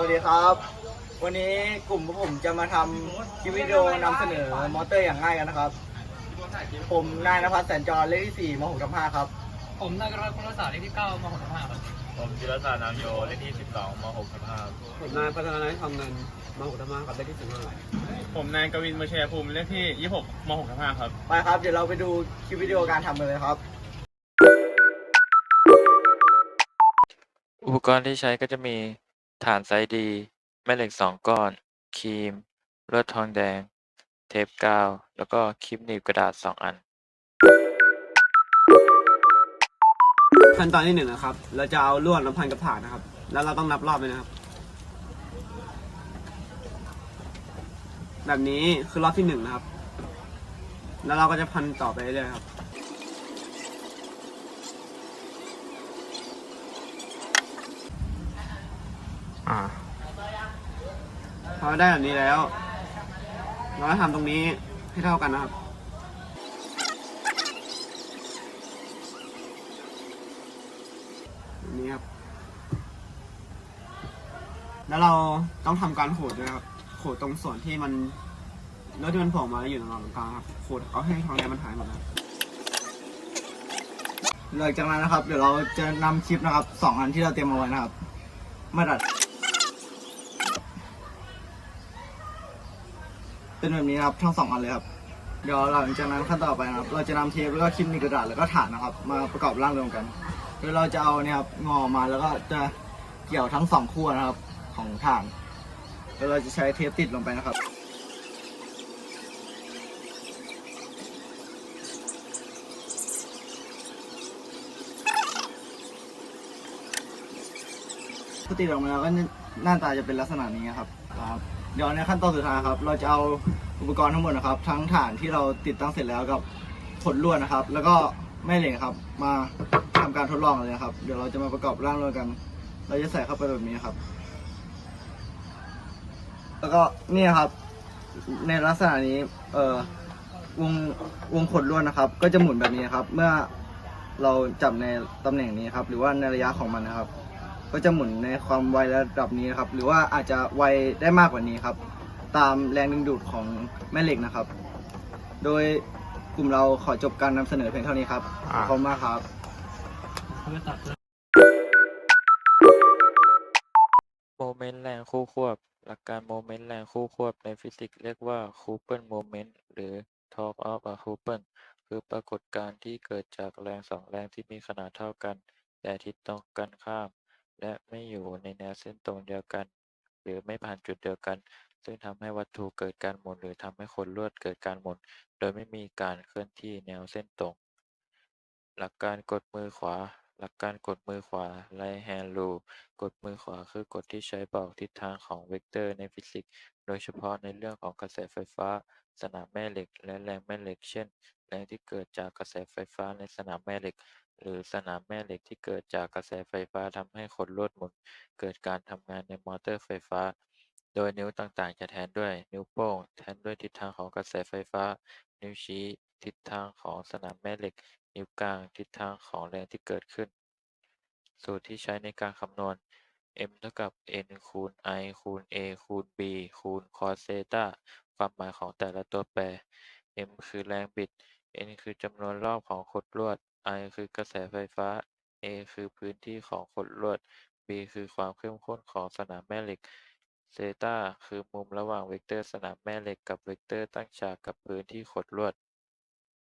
วัสดีครับ วันนี้กลุ่มผมจะมาทำคลิปวิดีโอนำเสนอมอเตอร์อย่างง่ายกันนะครับ ผมนายนภัสแสนจรเลขที่4ม6ทับ5ครับ ผมนายกรพัฒน์คุณรักษาเลขที่เก้ามหกสิบห้าครับผมจิรศาสตร์นามโยเลขที่12ม6ทับ5ผมนายพัฒนานัยทำเงินมาหุธรรมะกับเลขที่สิบห้าผมนายกวินมาเชยภูมิเลขที่26ม6ทับ5ครับ ไปครับ เดี๋ยวเราไปดูคลิปวิดีโอการทำกันเลยครับอุปกรณ์ที่ใช้ก็จะมี ฐานไซด์ดี แม่เหล็กสองก้อน ครีม ลวดทองแดง เทปกาว แล้วก็คลิปหนีบกระดาษสองอัน ขั้นตอนที่หนึ่งนะครับ เราจะเอาลวดมาพันกับฐานนะครับ แล้วเราต้องนับรอบเลยนะครับ แบบนี้คือรอบที่หนึ่งนะครับ แล้วเราก็จะพันต่อไปเรื่อยๆครับ พอได้แบบนี้แล้ว เราก็ทำตรงนี้ให้เท่ากันนะครับแบบนี้ครับ แล้วเราต้องทำการขูดด้วยครับขูดตรงส่วนที่มันเนื้อที่มันโผล่มาแล้วอยู่ตรงกลางครับขูดเอาให้ทองแดงมันหายหมดนะหลังจากนั้นนะครับ เดี๋ยวเราจะนำคลิปนะครับสองอันที่เราเตรียมเอาไว้นะครับ มาดัด เป็นแบบนี้นะครับทั้งสองอันเลยครับเดี๋ยวหลังจากนั้นขั้นต่อไปนะครับ เราจะนำเทปแล้วก็คลิปหนีกระดาษแล้วก็ฐานนะครับ มาประกอบร่างรวมกันโดยเราจะเอาเนี่ยครับงอมาแล้วก็จะเกี่ยวทั้งสองขั้วนะครับของฐานแล้วเราจะใช้เทปติดลงไปนะครับ ปกติออกมาแล้วก็หน้าตาจะเป็นลักษณะนี้ครับครับ เดี๋ยวในขั้นตอนสุดท้ายครับ เราจะเอาอุปกรณ์ทั้งหมดนะครับ ทั้งฐานที่เราติดตั้งเสร็จแล้วกับผลลวดนะครับ แล้วก็แม่เหล็กครับ มาทำการทดลองเลยนะครับ เดี๋ยวเราจะมาประกอบร่างรวมกัน เราจะใส่เข้าไปแบบนี้ครับ แล้วก็นี่ครับ ในลักษณะนี้เอ่อวงวงขดลวดนะครับ ก็จะหมุนแบบนี้ครับ เมื่อเราจับในตำแหน่งนี้ครับ หรือว่าในระยะของมันนะครับ ก็จะหมุนในความไวระดับนี้นะครับ หรือว่าอาจจะไวได้มากกว่านี้ครับ ตามแรงดึงดูดของแม่เหล็กนะครับ โดยกลุ่มเราขอจบการนำเสนอเพียงเท่านี้ครับขอบคุณมากครับเพื่อตัดโมเมนต์แรงคู่ควบ หลักการโมเมนต์แรงคู่ควบในฟิสิกส์เรียกว่าคูเปิลโมเมนต์หรือ torque of a couple คือปรากฏการณ์ที่เกิดจากแรงสองแรงที่มีขนาดเท่ากัน แต่ทิศตรงกันข้าม และไม่อยู่ในแนวเส้นตรงเดียวกัน หรือไม่ผ่านจุดเดียวกัน ซึ่งทำให้วัตถุเกิดการหมุน หรือทำให้ขนลวดเกิดการหมุน โดยไม่มีการเคลื่อนที่แนวเส้นตรง หลักการกดมือขวา หลักการกดมือขวา right hand rule กดมือขวาคือกฎที่ใช้บอกทิศทางของเวกเตอร์ในฟิสิกส์ โดยเฉพาะในเรื่องของกระแสไฟฟ้า สนามแม่เหล็ก และแรงแม่เหล็ก เช่น แรงที่เกิดจากกระแสไฟฟ้าในสนามแม่เหล็ก หรือสนามแม่เหล็กที่เกิดจากกระแสไฟฟ้าทำให้ขนลวดหมุน เกิดการทำงานในมอเตอร์ไฟฟ้า โดยนิ้วต่างๆ จะแทนด้วยนิ้วโป้ง แทนด้วยทิศทางของกระแสไฟฟ้า นิ้วชี้ ทิศทางของสนามแม่เหล็ก นิ้วกลาง ทิศทางของแรงที่เกิดขึ้น สูตรที่ใช้ในการคำนวณ m เท่ากับ n คูณ i คูณ a คูณ b คูณ cos เซตาความหมายของแต่ละตัวแปร m คือแรงบิด n คือจำนวนรอบของขดลวด i คือกระแสไฟฟ้า a คือพื้นที่ของขดลวด b คือความเข้มข้นของสนามแม่เหล็กเซตาคือมุมระหว่างเวกเตอร์สนามแม่เหล็กกับเวกเตอร์ตั้งฉากกับพื้นที่ขดลวด